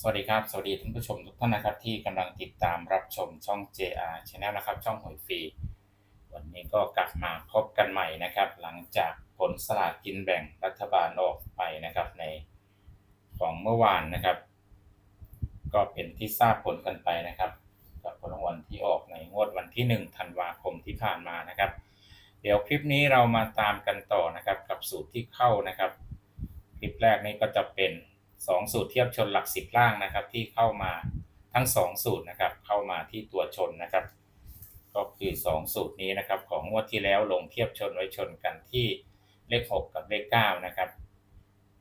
สวัสดีครับ สวัสดีท่านผู้ชมทุกท่านนะครับ ที่กำลังติดตามรับชมช่อง JR Channel นะครับ ช่องหวยฟรี วันนี้ก็กลับมาพบกันใหม่นะครับ หลังจากผลสลากกินแบ่งรัฐบาลออกไปนะครับในของเมื่อวานนะครับ ก็เป็นที่ทราบผลกันไปนะครับ กับผลรางวัลที่ออกในงวดวันที่ 1 ธันวาคมที่ผ่านมานะครับ เดี๋ยวคลิปนี้เรามาตามกันต่อนะครับ กับสูตรที่เข้านะครับ คลิปแรกนี้ก็จะเป็น 2 สูตรเทียบชนหลักสิบล่างนะครับ ที่เข้ามาทั้ง 2 สูตรนะครับ เข้ามาที่ตัวชนนะครับ ก็คือ 2 สูตรนี้นะครับ ของงวดที่แล้วลงเทียบชนไว้ชนกันที่เลข 6 กับเลข9นะครับ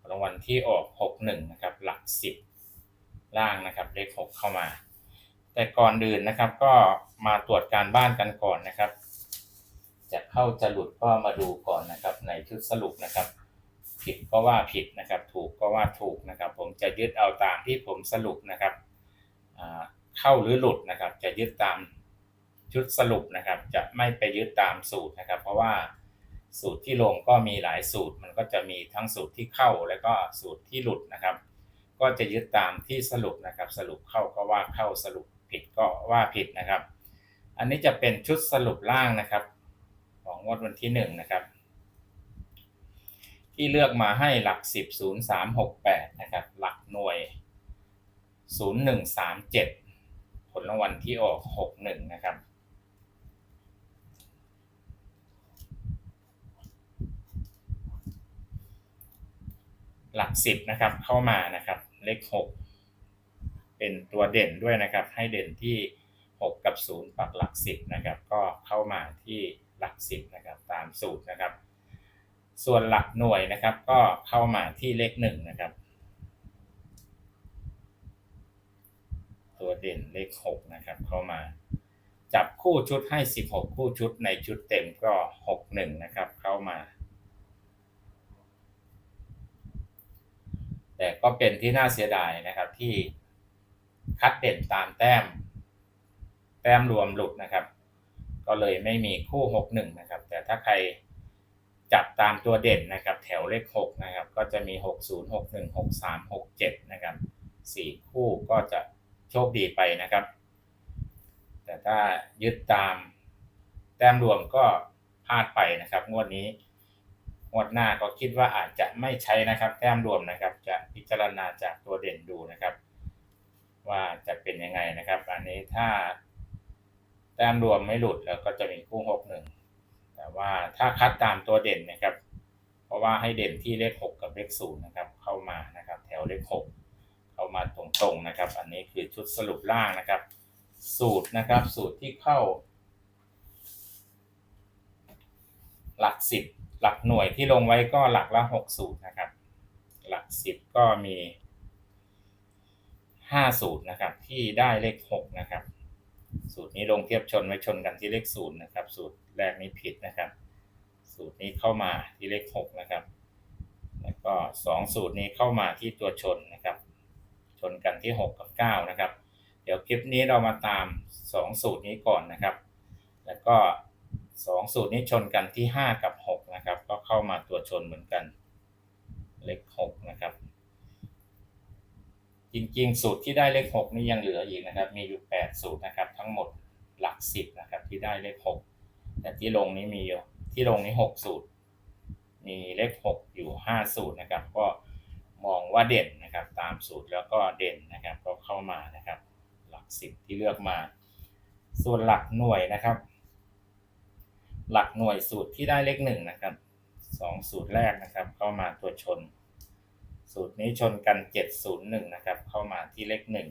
รางวัลที่ออก 61นะครับหลัก 10 ล่างนะครับ เลข 6 เข้ามา แต่ก่อนอื่นนะครับ ก็มาตรวจการบ้านกันก่อนนะครับ จะเข้าจะหลุดก็มาดูก่อนนะครับในชุดสรุปนะครับ ผิดก็ว่าผิดนะครับ ถูกก็ว่าถูกนะครับ ผมจะยึดเอาตามที่ผมสรุปนะครับเข้าหรือหลุดนะครับ จะยึดตามชุดสรุปนะครับ จะไม่ไปยึดตามสูตรนะครับ เพราะว่าสูตรที่ลงก็มีหลายสูตร มันก็จะมีทั้งสูตรที่เข้าแล้วก็สูตรที่หลุดนะครับ ก็จะยึดตามที่สรุปนะครับ สรุปเข้าก็ว่าเข้าสรุปผิดก็ว่าผิดนะครับ อันนี้จะเป็นชุดสรุปล่างนะครับ ของงวดวันที่หนึ่งนะครับ ที่เลือกมาให้หลัก 10 0 3 6 8 นะครับ หลักหน่วย 0 1 3 7 ผลรางวัลที่ออก 61 นะครับ หลัก 10 นะครับ เข้ามานะครับ เลข 6 เป็นตัวเด่นด้วยนะครับ ให้เด่นที่ 6 กับ 0 ปักหลัก 10 นะครับ ก็เข้ามาที่หลัก 10 นะครับ ตามสูตรนะครับ ส่วนหลักหน่วยนะครับ ก็เข้ามาที่เลขหนึ่งนะครับ ตัวเด่นเลขหกนะครับ เข้ามา จับคู่ชุดให้สิบหกคู่ชุดในชุดเต็มก็หกหนึ่งนะครับ เข้ามา แต่ก็เป็นที่น่าเสียดายนะครับที่คัดเด่นตามแต้ม แต้มรวมหลุดนะครับ ก็เลยไม่มีคู่หกหนึ่งนะครับ แต่ถ้าใคร จับตามตัวเด่นนะครับ แถวเลข6นะครับ ก็จะมี 60 61 63 67 นะครับ 4 คู่ก็จะโชคดีไปนะครับ แต่ถ้ายึดตามแต้มรวมก็พลาดไปนะครับ งวดนี้ งวดหน้าก็คิดว่าอาจจะไม่ใช้นะครับ แต้มรวมนะครับ จะพิจารณาจากตัวเด่นดูนะครับ ว่าจะเป็นยังไงนะครับ อันนี้ถ้าแต้มรวมไม่หลุดแล้วก็จะมีคู่ 61 แต่ว่าถ้าคัดตามตัวเด่นนะครับ เพราะว่าให้เด่นที่เลข 6 กับเลข0นะครับ เข้ามานะครับ แถวเลข 6 เข้ามาตรงๆนะครับ อันนี้คือชุดสรุปล่างนะครับ สูตรนะครับ สูตรที่เข้า หลัก 10 หลักหน่วยที่ลงไว้ก็หลักละ6สูตรนะครับ หลัก 10 ก็มี5สูตรนะครับ ที่ได้เลข 6 นะครับ สูตรนี้ลงเทียบชนไว้ชนกันที่เลขศูนย์นะครับ สูตรแรกนี้ผิดนะครับ สูตรนี้เข้ามาที่เลขหกนะครับ แล้วก็สองสูตรนี้เข้ามาที่ตัวชนนะครับ ชนกันที่หกกับเก้านะครับ เดี๋ยวคลิปนี้เรามาตามสองสูตรนี้ก่อนนะครับ แล้วก็สองสูตรนี้ชนกันที่ห้ากับหกนะครับ ก็เข้ามาตัวชนเหมือนกัน เลขหกนะครับ จริงๆ สูตรที่ได้เลขหกนี่ยังเหลืออีกนะครับ มีอยู่แปดสูตรนะครับ ทั้งหมดหลักสิบนะครับ ที่ได้เลขหกแต่ที่ลงนี้มีอยู่ที่ลงนี้หกสูตร มีเลขหกอยู่ห้าสูตรนะครับ ก็มองว่าเด่นนะครับ ตามสูตรแล้วก็เด่นนะครับ ก็เข้ามานะครับ หลักสิบที่เลือกมา ส่วนหลักหน่วยนะครับ หลักหน่วยสูตรที่ได้เลขหนึ่งนะครับสองสูตรแรกนะครับ เข้ามาตัวชน สูตรนี้ชนกัน 701 นะครับ เข้ามาที่เลขหนึ่ง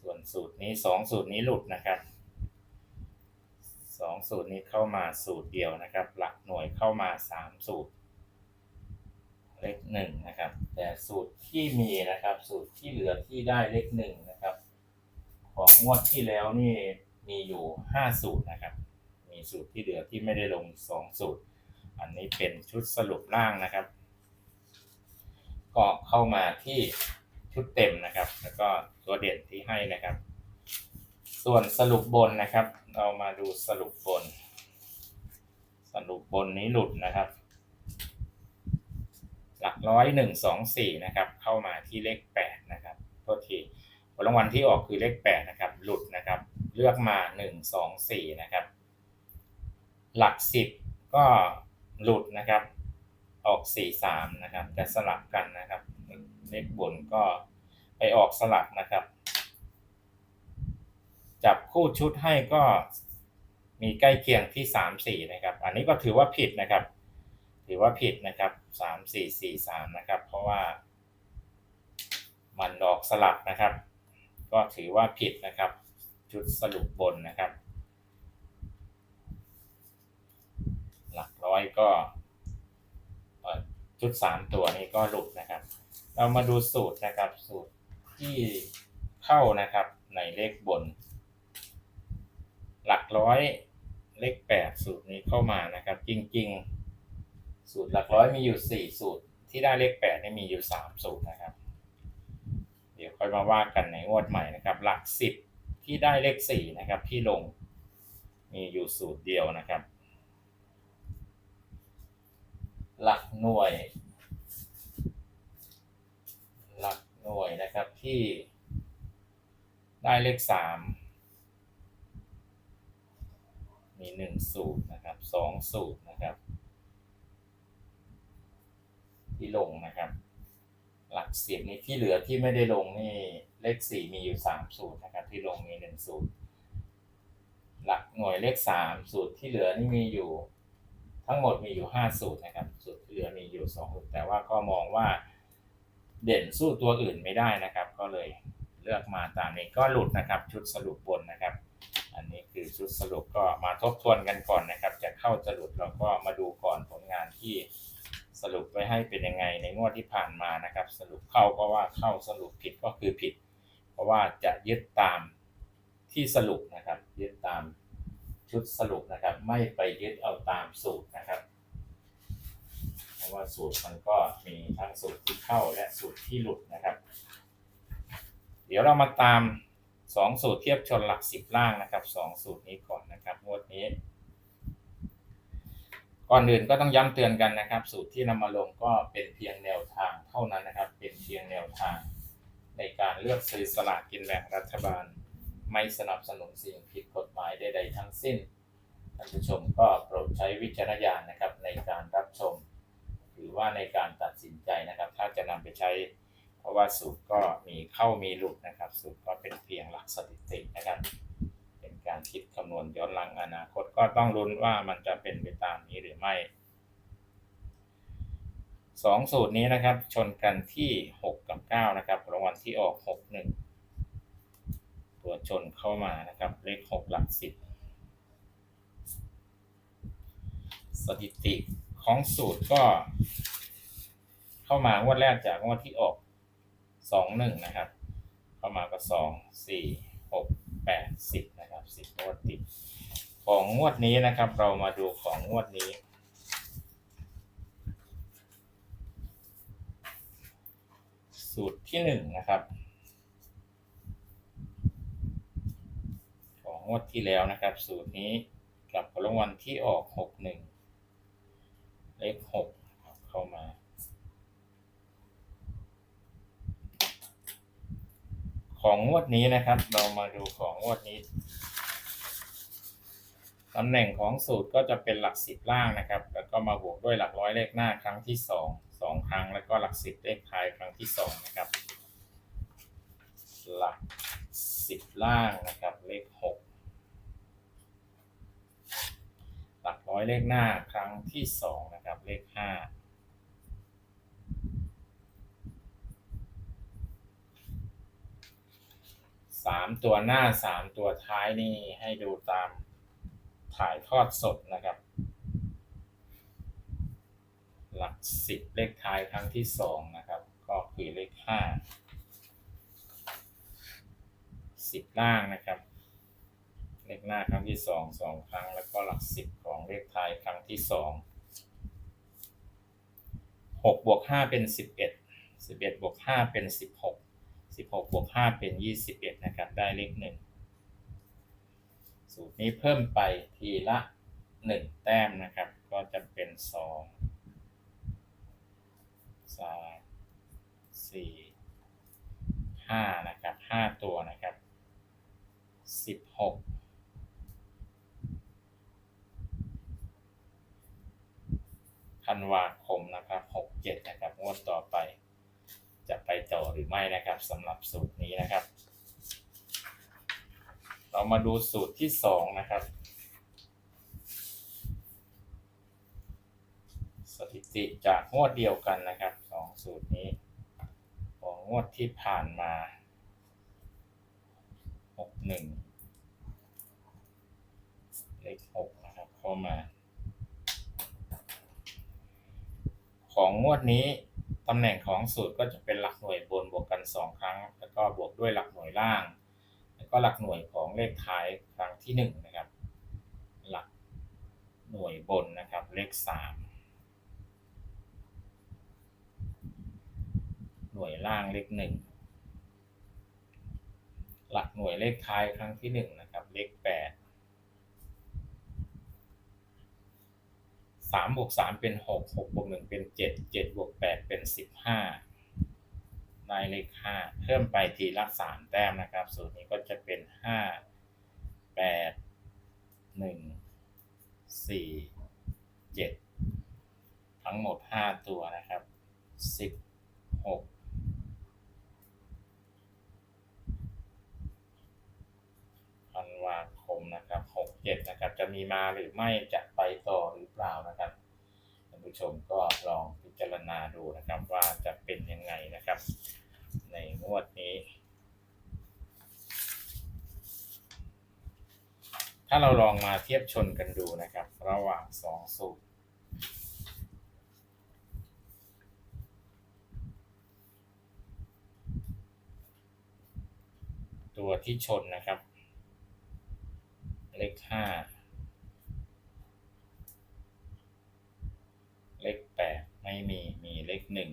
ส่วนสูตรนี้ 2 สูตรนี้หลุดนะครับ 2 สูตรนี้เข้ามาสูตรเดียวนะครับ หลักหน่วยเข้ามา 3 สูตร เลขหนึ่งนะครับ แต่สูตรที่มีนะครับ สูตรที่เหลือที่ได้เลขหนึ่งนะครับ ของงวดที่แล้วนี่มีอยู่ 5 สูตรนะครับ มีสูตรที่เหลือที่ไม่ได้ลง 2 สูตร อันนี้เป็นชุดสรุปล่างนะครับ ก็เข้ามาที่ชุดเต็มนะครับ แล้วก็ตัวเด่นที่ให้นะครับ ส่วนสรุปบนนะครับ เรามาดูสรุปบน สรุปบนนี้หลุดนะครับ หลักร้อยหนึ่งสองสี่นะครับ เข้ามาที่เลขแปดนะครับโทษทีผลรางวัลที่ออกคือเลขแปดนะครับ หลุดนะครับ เลือกมาหนึ่งสองสี่นะครับ หลักสิบก็หลุดนะครับ ออกสี่สามนะครับ จะสลับกันนะครับ เลขบนก็ไปออกสลับนะครับ จับคู่ชุดให้ก็มีใกล้เคียงที่สามสี่นะครับ อันนี้ก็ถือว่าผิดนะครับ ถือว่าผิดนะครับสามสี่สี่สามนะครับ เพราะว่า มันออกสลับนะครับ ก็ถือว่าผิดนะครับ ชุดสรุปบนนะครับ หลักร้อยก็ ชุดสามตัวนี้ก็หลุดนะครับ เรามาดูสูตรนะครับสูตรที่เข้านะครับในเลขบน หลักร้อยเลขแปดสูตรนี้เข้ามานะครับ จริง ๆ สูตรหลักร้อยมีอยู่สี่สูตร ที่ได้เลขแปดนี่มีอยู่สามสูตรนะครับ เดี๋ยวค่อยมาว่ากันในงวดใหม่นะครับ หลักสิบที่ได้เลขสี่นะครับที่ลงมีอยู่สูตรเดียวนะครับ หลักหน่วย หลักหน่วยนะครับที่ได้เลขสามมีหนึ่งสูตรนะครับสองสูตรนะครับ ที่ลงนะครับ หลักสิบนี่ที่เหลือที่ไม่ได้ลงนี่เลขสี่มีอยู่สามสูตรนะครับ ที่ลงมีหนึ่งสูตร หลักหน่วยเลขสามสูตรที่เหลือนี่มีอยู่ ทั้งหมดมีอยู่ห้าสูตรนะครับ สูตรที่เหลือมีอยู่สองสูตรแต่ว่าก็มองว่าเด่นสู้ตัวอื่นไม่ได้นะครับ ก็เลยเลือกมาตามนี้ก็หลุดนะครับ ชุดสรุปบนนะครับ อันนี้คือชุดสรุปก็มาทบทวนกันก่อนนะครับ จะเข้าจะหลุดเราก็มาดูก่อนผลงานที่สรุปไว้ให้เป็นยังไงในงวดที่ผ่านมานะครับ สรุปเข้าก็ว่าเข้าสรุปผิดก็คือผิด เพราะว่าจะยึดตามที่สรุปนะครับยึดตาม ชุดสรุปนะครับ ไม่ไปยึดเอาตามสูตรนะครับ เพราะว่าสูตรมันก็มีทั้งสูตรที่เข้าและสูตรที่หลุดนะครับ เดี๋ยวเรามาตามสองสูตรเทียบชนหลักสิบล่างนะครับสองสูตรนี้ก่อนนะครับงวดนี้ก่อนอื่นก็ต้องย้ำเตือนกันนะครับ สูตรที่นำมาลงก็เป็นเพียงแนวทางเท่านั้นนะครับ เป็นเพียงแนวทางในการเลือกซื้อสลากกินแบ่งรัฐบาล ไม่สนับสนุนสิ่งผิดกฎหมายใดๆทั้งสิ้นท่านผู้ชมก็โปรดใช้วิจารณญาณนะครับในการรับชม หรือว่าในการตัดสินใจนะครับ ถ้าจะนำไปใช้ เพราะว่าสูตรก็มีเข้ามีหลุดนะครับ สูตรก็เป็นเพียงหลักสถิตินะครับ เป็นการคิดคำนวณย้อนหลังอนาคตก็ต้องลุ้นว่ามันจะเป็นไปตามนี้หรือไม่สองสูตรนี้นะครับชนกันที่หกกับเก้านะครับรางวัลที่ออกหกหนึ่ง ตัวชนเข้ามานะครับ เลขหกหลักสิบสถิติของสูตรก็ เข้ามางวดแรกจากงวดที่ออกสองหนึ่งนะครับ เข้ามาก็สองสี่หกแปดสิบนะครับสิบงวดติดของงวดนี้นะครับ เรามาดูของงวดนี้สูตรที่หนึ่งนะครับ ขอ งวดที่แล้วนะครับ สูตรนี้กับผลรางวัลที่ออกหกหนึ่งเลขหกเข้ามา ของงวดนี้นะครับ เรามาดูของงวดนี้ตำแหน่งของสูตรก็จะเป็นหลักสิบล่างนะครับ แล้วก็มาบวกด้วยหลักร้อยเลขหน้าครั้งที่สองสองครั้ง แล้วก็หลักสิบเลขท้ายครั้งที่สองนะครับ หลักสิบล่างนะครับ เลขหกหลัก ร้อยเลขหน้าครั้งที่สองนะครับเลขห้าสามตัวหน้าสามตัวท้ายนี่ให้ดูตามถ่ายทอดสดนะครับ หลักสิบเลขท้ายครั้งที่สองนะครับ ก็คือเลขห้าสิบล่างนะครับ เลขหน้าครั้งที่สองสองครั้ง แล้วก็หลักสิบของเลขท้ายครั้งที่สองหกบวกห้าเป็นสิบเอ็ดสิบเอ็ดบวกห้าเป็นสิบหกสิบหกบวกห้าเป็นยี่สิบเอ็ดนะครับได้เลขหนึ่งสูตรนี้เพิ่มไปทีละหนึ่งแต้มนะครับ ก็จะเป็นสองสามสี่ห้านะครับห้าห้าตัวนะครับสิบหก ธันวาคมนะครับหกเจ็ดนะครับงวดต่อไป จะไปต่อหรือไม่นะครับสำหรับสูตรนี้นะครับ เรามาดูสูตรที่สองนะครับสถิติจากงวดเดียวกันนะครับสองสูตรนี้ของงวดที่ผ่านมาหกหนึ่งเลขหกนะครับเข้ามา ของงวดนี้ตำแหน่งของสูตรก็จะเป็นหลักหน่วยบนบวกกัน 2 ครั้ง แล้วก็บวกด้วยหลักหน่วยล่าง แล้วก็หลักหน่วยของเลขท้ายครั้งที่1นะครับ หลักหน่วยบนนะครับเลข 3 หน่วยล่างเลข 1 หลักหน่วยเลขท้ายครั้งที่1นะครับเลข8 สามบวกสามเป็นหกหกบวกหนึ่งเป็นเจ็ดเจ็ดบวกแปดเป็นสิบห้าได้เลขห้าเพิ่มไปทีละสามแต้มนะครับ สูตรนี้ก็จะเป็นห้าแปดหนึ่งสี่เจ็ดทั้งหมดห้าตัวนะครับสิบหกธันวาคมนะครับหก เจ็ดนะครับ จะมีมาหรือไม่จะไปต่อหรือเปล่านะครับท่านผู้ชมก็ลองพิจารณาดูนะครับว่าจะเป็นยังไงนะครับ ในงวดนี้ ถ้าเราลองมาเทียบชนกันดูนะครับ ระหว่างสองสูตรตัวที่ชนนะครับ เลขห้าเลขแปดไม่มี มีเลขหนึ่ง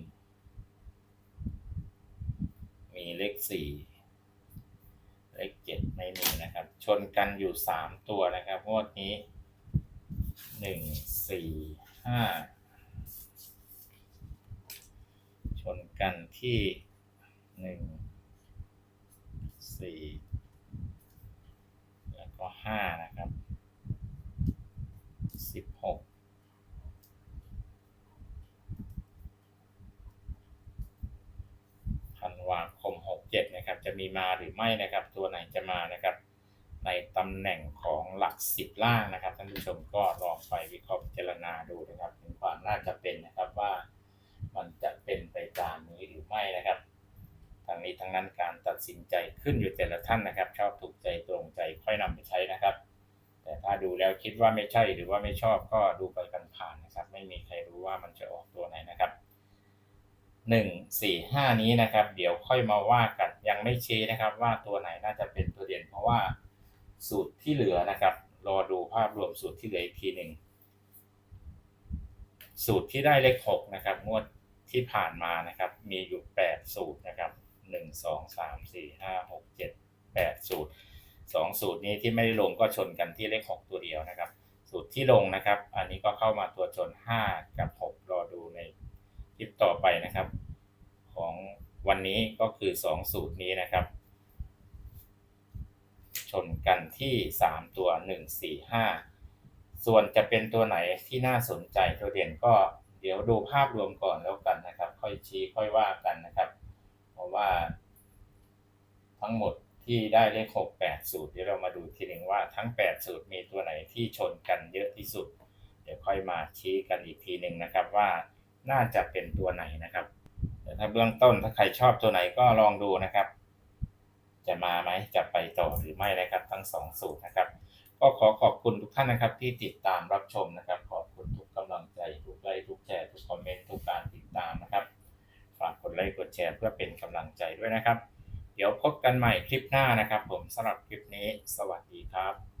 มีเลขสี่เลขเจ็ดไม่มีนะครับ ชนกันอยู่สามตัวนะครับงวดนี้หนึ่งสี่ห้าชนกันที่หนึ่งสี่ ก็ห้านะครับสิบหกธันวาคมหกเจ็ดนะครับ จะมีมาหรือไม่นะครับ ตัวไหนจะมานะครับ ในตำแหน่งของหลักสิบล่างนะครับท่านผู้ชมก็ลองไปวิเคราะห์พิจารณาดูนะครับถึงความน่าจะเป็นนะครับว่ามันจะเป็นไปตามนี้หรือไม่นะครับ ทางนี้ทั้งนั้นการตัดสินใจขึ้นอยู่แต่ละท่านนะครับ ชอบถูกใจตรงใจค่อยนำไปใช้นะครับ แต่ถ้าดูแล้วคิดว่าไม่ใช่หรือว่าไม่ชอบก็ดูไปกันผ่านนะครับ ไม่มีใครรู้ว่ามันจะออกตัวไหนนะครับหนึ่งสี่ห้านี้นะครับ เดี๋ยวค่อยมาว่ากันยังไม่เชนะครับว่าตัวไหนน่าจะเป็นตัวเด่นเพราะว่าสูตรที่เหลือนะครับ รอดูภาพรวมสูตรที่เหลืออีกทีหนึ่งสูตรที่ได้เลขหกนะครับงวดที่ผ่านมานะครับ มีอยู่แปดสูตรนะครับ หนึ่งสองสามสี่ห้าหกเจ็ดแปดสูตรสองสูตรนี้ที่ไม่ได้ลงก็ชนกันที่เลขหกตัวเดียวนะครับ สูตรที่ลงนะครับ อันนี้ก็เข้ามาตัวชนห้ากับหกรอดูในคลิปต่อไปนะครับ ของวันนี้ก็คือสองสูตรนี้นะครับ ชนกันที่สามตัวหนึ่งสี่ห้าส่วนจะเป็นตัวไหนที่น่าสนใจตัวเด่นก็เดี๋ยวดูภาพรวมก่อนแล้วกันนะครับ ค่อยชี้ค่อยว่ากันนะครับ ราะว่า ทั้งหมดที่ได้เลขหกแปดสูตรเดี๋ยวเรามาดูทีหนึ่งว่าทั้งแปดสูตรมีตัวไหนที่ชนกันเยอะที่สุด เดี๋ยวค่อยมาชี้กันอีกทีหนึ่งนะครับว่าน่าจะเป็นตัวไหนนะครับแต่ถ้าเบื้องต้นถ้าใครชอบตัวไหนก็ลองดูนะครับ จะมาไหมจะไปต่อหรือไม่นะครับ ทั้งสองสูตรนะครับ ก็ขอขอบคุณทุกท่านนะครับที่ติดตามรับชมนะครับ ขอบคุณทุกกำลังใจทุกไลค์ทุกแชร์ทุกคอมเมนต์ทุกการติดตามนะครับ ฝากกดไลค์กดแชร์เพื่อเป็นกำลังใจด้วยนะครับ เดี๋ยวพบกันใหม่คลิปหน้านะครับ ผมสำหรับคลิปนี้ สวัสดีครับ